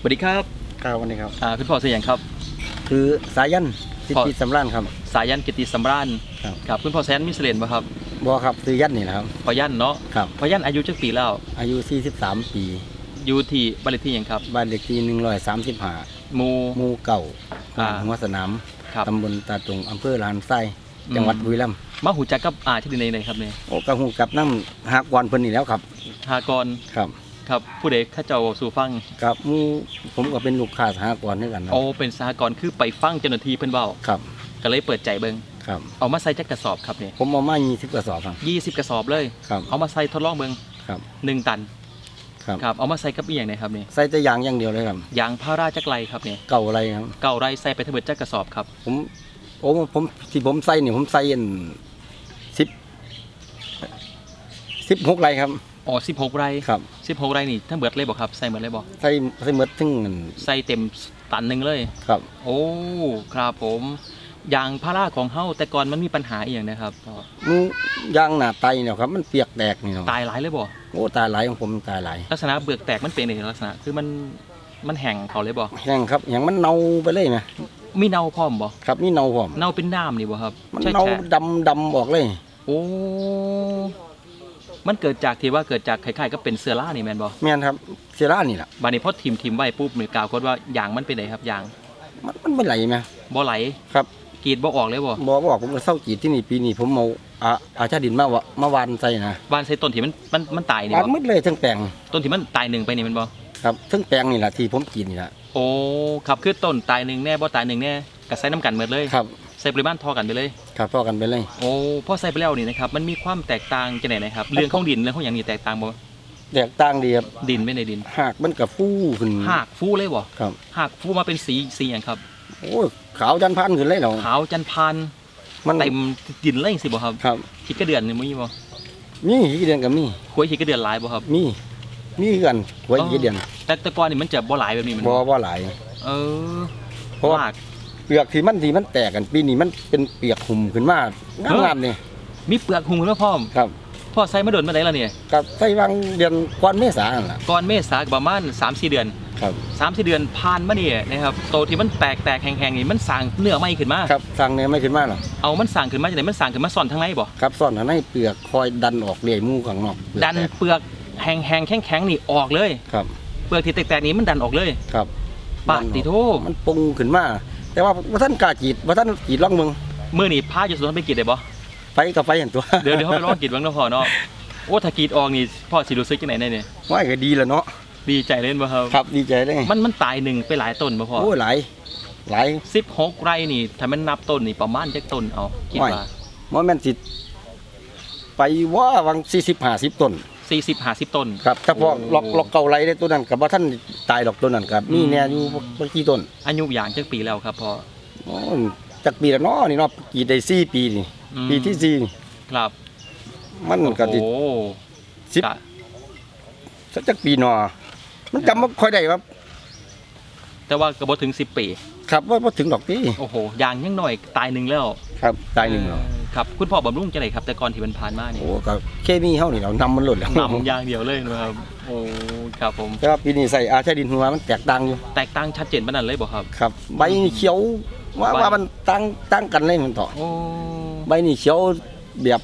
สวัสดีครับครับวันนี้ครับอ่าคุณพ่อเสียงครับ คือสายันสิทพอธิสำราญครับ สายันกิติสำราญครับ ครับคุณพ่อแซนมีเสลียนป่ะครับบอครับซื้อยันนี่แหละครับพ่อยันเนาะครับพ่อยันอายุจักปีแล้วอายุ 43 ปีอยู่ที่บ้านเลขที่หยังครับบ้านเลขที่135หมู่หมู่เก่าอ่า หัวสนามครับ ตำบลตาตุงอำเภอลานไส้อืม จังหวัดบุรีรัมย์มาหูจักกับอาที่ไหนไหนครับเนี่ยโอ้กระหูกับน้ำหักวันเพิ่นนี่แล้วครับ หากรครับ ครับผู้ใดข้าเจ้าสู่ฟังกับหมู่ผมก็เป็นลูกค้าสหกรณ์ด้วยกันนะโอ้เป็นสหกรณ์คือไปฟังเจ้าหน้าที่เพิ่นเว้าครับก็เลยเปิดใจเบิ่งครับ เอามาใส่จักกระสอบครับเนี่ยผมเอามา20กระสอบครับ 20 กระสอบเลยครับเอามาใส่ทดลองเบิ่งครับหนึ่งตันครับ ครับเอามาใส่กับอีหยังเนี่ยครับเนี่ยใส่แต่ยางอย่างเดียวเลยครับยางพาราจักไรครับเนี่ยเก่าอะไรครับ เก่าไรใส่ไปทั้งหมดจักกระสอบครับผมโอ้ผมที่ผมใส่นี่ผมใส่อัน10 16ไรครับ อ๋อ16ไรครับ16ไรนี่ทั้งเบิดเลยบ่ครับใส่หมดเลยบ่ใส่ใส่หมดถึงอันใส่เต็มตันหนึ่งเลย ครับโอ้ครับผมยางพาราของเฮาแต่ก่อนมันมีปัญหาอีกอย่างนะครับพ่อมูยางหนาไตเนี่ยครับ มันเปียกแตกนี่เนาะตายหลายเลยบ่โอ้ตายหลายของผมตายหลายลักษณะเบือกแตกมันเป็นในลักษณะ คือมันมันแห้งเขาเลยบ่แห้งครับอย่างมันเน่าไปเลยไหมมีเน่าพร้อมบ่ครับนี่เน่าพร้อมเน่าเป็นน้ำนี่บ่ครับมันใช่เน่าแท้ดำดำออกเลย โอ้ มันเกิดจากที่ว่าเกิดจากคล้ายๆก็เป็นเสื้อรานี่แม่นบ่แม่นครับเสียร่านี่แหละบาดนี้พอทิมทิมไว้ปุ๊บนี่กล่าวคนว่ายางมันเป็นไดครับยางมันมันไม่ไหลไหมบ่ไหลครับกรีดบ่ออกเลยบ่บอกบอกผมก็เศร้าจีดที่นี่ปีนี้ผมเอาอาอาชาดินมาวะมาวานใส่นะบ้านใส่ต้นที่มันมันมันตายนี่วานบ่หมดเลยทั้งแปลงต้นที่มันตายหนึ่งไปนี่แมันบ่ครับทั้งแปลงนี่แหละที่ผมกินนี่แหละโอ้ครับคือต้นตายหนึ่งแน่บ่ตายหนึ่งแน่ก็ใส่น้ำกันหมดเลย ครับ ใส่ปริมาณเท่อกันไปเลย ครับพ่อกันไปเลยโอ้พอใส่ไปแล้วนี่นะครับมันมีความแตกต่างจังไหนนะครับเรื่องของดินเรื่องของอย่างนี้แตกต่างบ่แตกต่างดีครับดินไม่ในดินหากมันกับฟูขึ้นหากฟูเลยบ่ครับหากฟูมาเป็นสีสีอย่างครับโอ้ยขาวจันพันขึ้นเลยเหรอขาวจันพานมันเต็มดินเลยสิบ่ครับครับขีดกระเดือนนี่มีบ่มีกี่เดือนกับมีขวยขีดกระเดือนหลายบ่ครับ มีมีคือกันไว้กี่เดือนแต่แต่ก่อนนี่มันจะบ่หลายแบบนี้มันบ่บ่หลาย เออเพราะว่า หาก เปลือกที่มันที่มันแตกกันปีนี้มันเป็นเปียกหุ่มขึ้นมางามงามๆนี่มีเปลือกหุ้มขึ้นมาพร้อมครับพ่อใส่มาโดนมาได้แล้วเนี่ยกับใส่วางเดือนก่อนเมษานั่นล่ะ ก่อนเมษาก็ประมาณ3-4เดือนครับ3-4เดือนผ่านมานี่นะครับโตที่มันแตกแตกๆแห้งๆนี่มันสร้างเนื้อใหม่ขึ้นมาครับสั่งเนี่ยไม่ขึ้นมาหรอกเอามันสั่งขึ้นมาจากไหนมันสั่งขึ้นมาซ่อนทางในบ่ครับซ่อนข้างในเปลือกคอยดันออกเลื่อยหมู่ข้างนอกเปลือกดันแตกเปลือกแห้งแห้งแข็งแข็งๆนี่ออกเลย ครับเปลือกที่แตกๆนี้มันดันออกเลยครับปาดติโทมันปรุงขึ้นมา แต่ว่าว่าท่านกล้าจีดว่าท่านจีดล่องเมืองมือนี่พาอยู่สวนไปกรีดได้บ่ไฟกับไฟเห็นตัวเดี๋ยวเดี๋ยวเขาไปลองกรีดบ้างเนาะพ่อเนาะโอ้ถ้ากรีดออกนี่พ่อสิรู้สึกจังไหนแน่เนี่ยว่าก็ดีแล้วเนาะดีใจเล่นบ่ครับครับดีใจเลยมันมันตายหนึ่งไปหลายต้นบ่พ่อโอ้ยหลายหลาย16ไร่นี่ถ้ามันนับต้นนี่ประมาณจักต้นเอาคิดว่ามันแม่นสิไปว่าวังสี่สิบห้าสิบต้น 40 50ต้น ครับถ้าพอโอ้ล็อกล็อกเก่าไรได้ตัวนั้นกับว่าท่านตายดอกตัวนั้นครับอืมนี่แน่อยู่เมื่อกี้ต้นอายุอย่างจักปีแล้วครับพ่อโอ้ยจากปีละเนาะนี่เนาะกี่ได้สี่ปีนี่อืมปีที่สี่นี่ครับมันก็ติโอ้สิบ กะสักจักปีเนาะมันจำไม่ค่อยได้ครับ แต่ว่าก็บ่ถึง10ปี ครับว่าพอถึงดอกปีโอ้โหยางยังหน่อยตายหนึ่งแล้วครับตายหนึ่งแล้วเออ ครับคุณพ่อบำรุงจังไดครับแต่ก่อนที่มันผ่านมานี่โอ้ก็เคมีเฮานี่เรานำมันหล่นแล้วนำอย่างเดียวเลยนะครับโอ้ครับผมแต่ว่าปีนี้ใส่อาชาดินหัวมันแตกต่างอยู่แตกต่างชัดเจนปานนั้นเลยบ่ครับครับ ใบนี่เขียวว่าใบว่ามันตั้งตั้งกันเลยมันต่อโอ้ใบนี่เขียวแบบ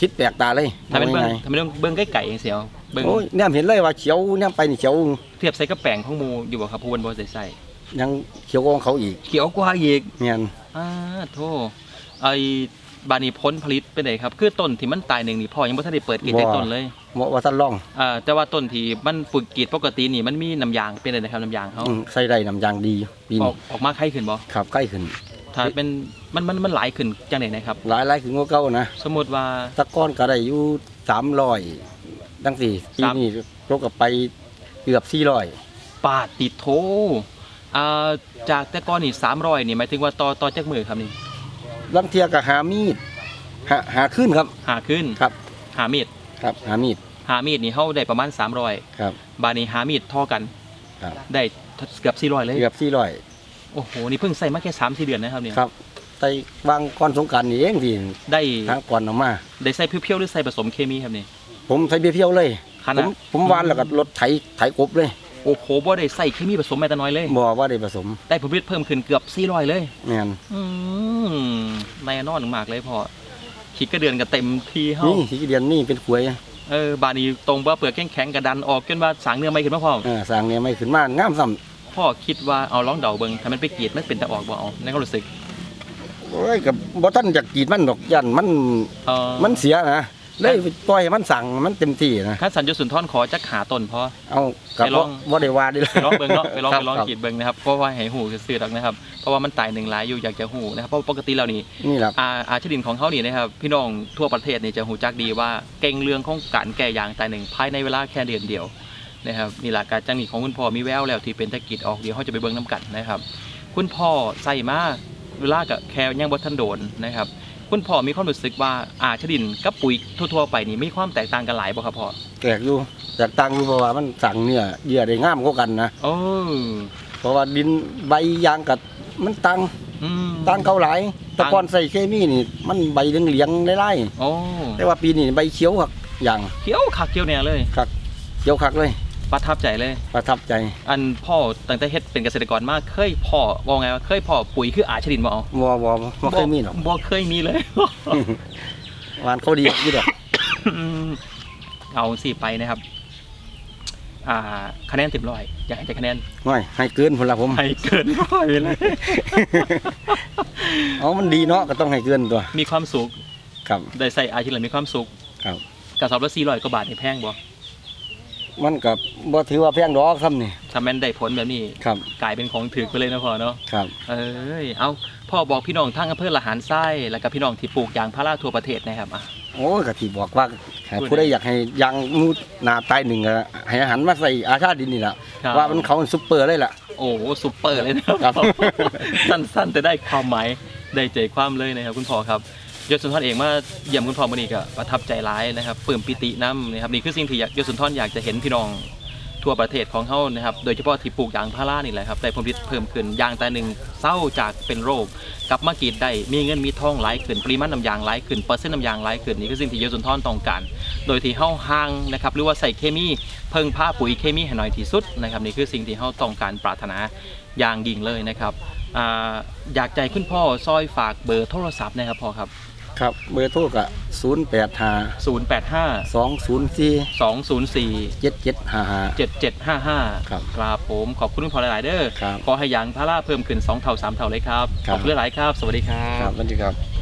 คิดแปลกตาเลยถ้าเป็นเบิ่งว่าไงถ้าเป็นเบิ่งเบิ่งใกล้ๆจังซี่เอาเบิ่งโอ้ยเนี่ยเห็นเลยว่าเขียวเนี่ยไปนี่เขียวเทียบใส่กับแป้งของหมู่อยู่บ่ครับผู้เพิ่นบ่ได้ใส่ยังเขียวกว่าของเขาอีก เขียวกว่าอีกเมียนอ่าโธ่ไอ้ บาดนี้ผลผลิตเป็นไดครับ คือต้นที่มันตายหนึ่งนี่พ่อยังบ่ทันได้เปิดกรีดได้ต้นเลยเหมาะว่าท่านลองอ่าแต่ว่าต้นที่มันฝึกกรีดปกตินี่มันมีน้ำยางเป็นไดนะครับน้ำยางเขาอืมใส่ได้น้ำยางดีปีออนี้กออกมาไข้ขึ้นบ่ขับใกล้ขึ้น ถ้าเป็นมันมันมันหลายขึ้นจังไดนะครับ หลายหลายขึ้นกว่าเก่านะสมมุติว่า ตะก้อนก็ได้อยู่สามร้อยดังสี่ปีสาม นี้รบกับไปเกือบสี่ร้อยปาดติดโทอ่าจากแต่ก่อนนี่300นี่หมายถึงว่าต่อต่อจากมือครับนี่ ลังเทียกับหามีดหาหาขึ้นครับ หาขึ้นครับ หามีดครับ หามีด หามีดนี่เฮาได้ประมาณ300ครับ บาดนี้หามีดเท่อกัน ครับได้เกือบ400เลยเกือบสี่ร้อยโอ้โหนี่เพิ่งใส่มาแค่3-4เดือนนะครับเนี่ยครับใส่วางก้อนสงกรารนี่เองที่ได้ทางก่อนออกมา ได้ใส่เพียวๆหรือใส่ผสมเคมีครับนี่ผมใส่เพียวๆเลยขผนาด มผมวานแล้วก็รถไถไถกบเลยโอ้โอ้โหบ่ได้ใส่เคมีผสมแม้แต่น้อยเลยบ่ว่าได้ผสมได้ผลผลิตเพิ่มขึ้นเกือบ400เลย แม่นอืม แน่นอนมากเลยพอคิดก็เดือนกันเต็มที่เฮานี่สีเดียนนี่เป็นขวยเออบานี้ตรงว่าเปลือกแข็งๆกระดันออกจนว่าสางเนื้อไม่ขึ้นมาพร้อมเออสร้างเนี่ยไม่ขึ้นมางามซ้ำพ่อคิดว่าเอาร้องเดาเบิงถ้ามันไปกรีดมันเป็นแต่ออกบ่เอาในความรู้สึกโอ้ยกับบ่ทันอยากกรีดมันดอกยันมันเออมันเสียนะ เลยปล่อยให้มันสั่งมันเต็มที่นะขั้นสัญญสุนทรขอจักหาต้นพอเอากับไปลองบ่ได้ว่าดิไปลองเบิงเนาะไปลองครับไปลองครับกรีดเบิงนะครับเพราะว่าให้หูซื่อๆดอกนะครับเพราะว่ามันตายหนึ่งหลายอยู่อยากจะหูนะครับเพราะปกติแล้วนี่นี่แหละอาอาชดินของเขานี่นะครับพี่น้องทั่วประเทศนี่จะหูจักดีว่าเก่งเรื่องของการแก่ยางตายหนึ่งภายในเวลาแค่เดือนเดียวนะครับนี่แหละการจังหนีของคุณพ่อมีแววแล้วที่เป็นตะกิดออกเดี๋ยวเขาจะไปเบิ้งน้ำกันนะครับ คุณพ่อใส่มาเวลากับแคลยังบดทันโดนนะครับ คุณพ่อมีความรู้สึกว่าอาชดินกับปุ๋ยทั่วๆไปนี่มีความแตกต่างกันหลายบ่ครับพ่อแกกอยู่แตกต่างอยู่เพราะว่ามันสั่งเนื้อเยื่อได้งามกว่ากันนะโอ้เพราะว่าดินใบยางกับมันตังอืมตังเก่าหลายแต่ต่างก่อนใส่เคมีนี่ มันใบเหลืองๆไล่โอ้ๆแต่ว่าปีนี้ใบเขียวคักอย่างเขียวคักเขียวเนี่ยเลยคักเขียวคักเลย ประทับใจเลย ประทับใจ อันพ่อตั้งแต่เฮ็ดเป็นเกษตรกรมากเคยพ่อว่าไงว่าเคยพ่อปุ๋ยคืออาชดินบ่เอาวอวอบ่เคยมีหรอกบ่เคยมีเลย หวานเขาดีอยู่ดอกอืมเอาสิไปนะครับ อ่า คะแนนติดร้อย อยากให้ได้คะแนนง่อยให้เกินพุ่นละผมให้เกินร้อยเลยเอามันดีเนาะก็ต้องให้เกินตัว มีความสุข ครับ ได้ใส่อาชีพละมีความสุข ครับกระสอบละสี่ร้อยกว่าบาทนี่แพงบ่ มันกับบ่ถือว่าแพงดอกซ้ำนี่ถ้าแม่นได้ผลแบบนี้ ครับกลายเป็นของถือไปเลยนะพ่อเนาะ ครับ เอ้ย เอาพ่อบอกพี่น้องทั้งอำเภอละหารไส้แล้วก็พี่น้องที่ปลูกยางพาราทั่วประเทศนะครับอะ โอ้กะที่บอกว่าให้ผู้ใดอยากให้ยางมูหนาตายหนึ่งก็ให้อาหารมาใส่อาชาดินนี่แหละครับ ว่ามันเขาซุปเปอร์เลยล่ะ โอ้โหซุปเปอร์เลยนะครับ สั้นๆแต่ได้ความหมายได้ใจความเลยนะครับคุณพ่อครับ ยศสุนทรเองมาเยี่ยมคุณพ่อมานี่ก็ประทับใจร้ายนะครับปลื้มปิติน้ำนะครับนี่คือสิ่งที่ยศสุนทรอยากจะเห็นพี่น้องทั่วประเทศของเขานะครับ โดยเฉพาะที่ปลูกยางพารานี่แหละครับได้ผลผลิตเพิ่มขึ้นยางแต่หนึ่งเศร้าจากเป็นโรคกลับมากรีดได้มีเงินมีทองไหลขึ้นปริมาณน้ำยางไหลขึ้นเปอร์เซ็นต์น้ำยางไหลขึ้นนี่คือสิ่งที่ยศสุนทรต้องการ โดยที่เฮาห่างนะครับหรือว่าใส่เคมีเพิ่งผ้าปุ๋ยเคมีให้น้อยที่สุดนะครับนี่คือสิ่งที่เฮาต้องการปรารถนาอย่างยิ่งเลยนะครับออยากใจคุณพ่อซอยฝากเบอร์โทรศัพท์นะครับพ่อครับ ครับเบอร์โทรก็ศูนย์แปดห้า085 สองศูนย์สี่204 เจ็ดเจ็ดห้าห้า 7755ครับครับผมขอบคุณคุณพ่อหลายๆเด้อครับขอให้ยางพาราเพิ่มขึ้น 2 เท่า 3 เท่าเลยครับ ครัขบ อบคุณหลายๆครับ สวัสดีครัครับบสวัสดีครับ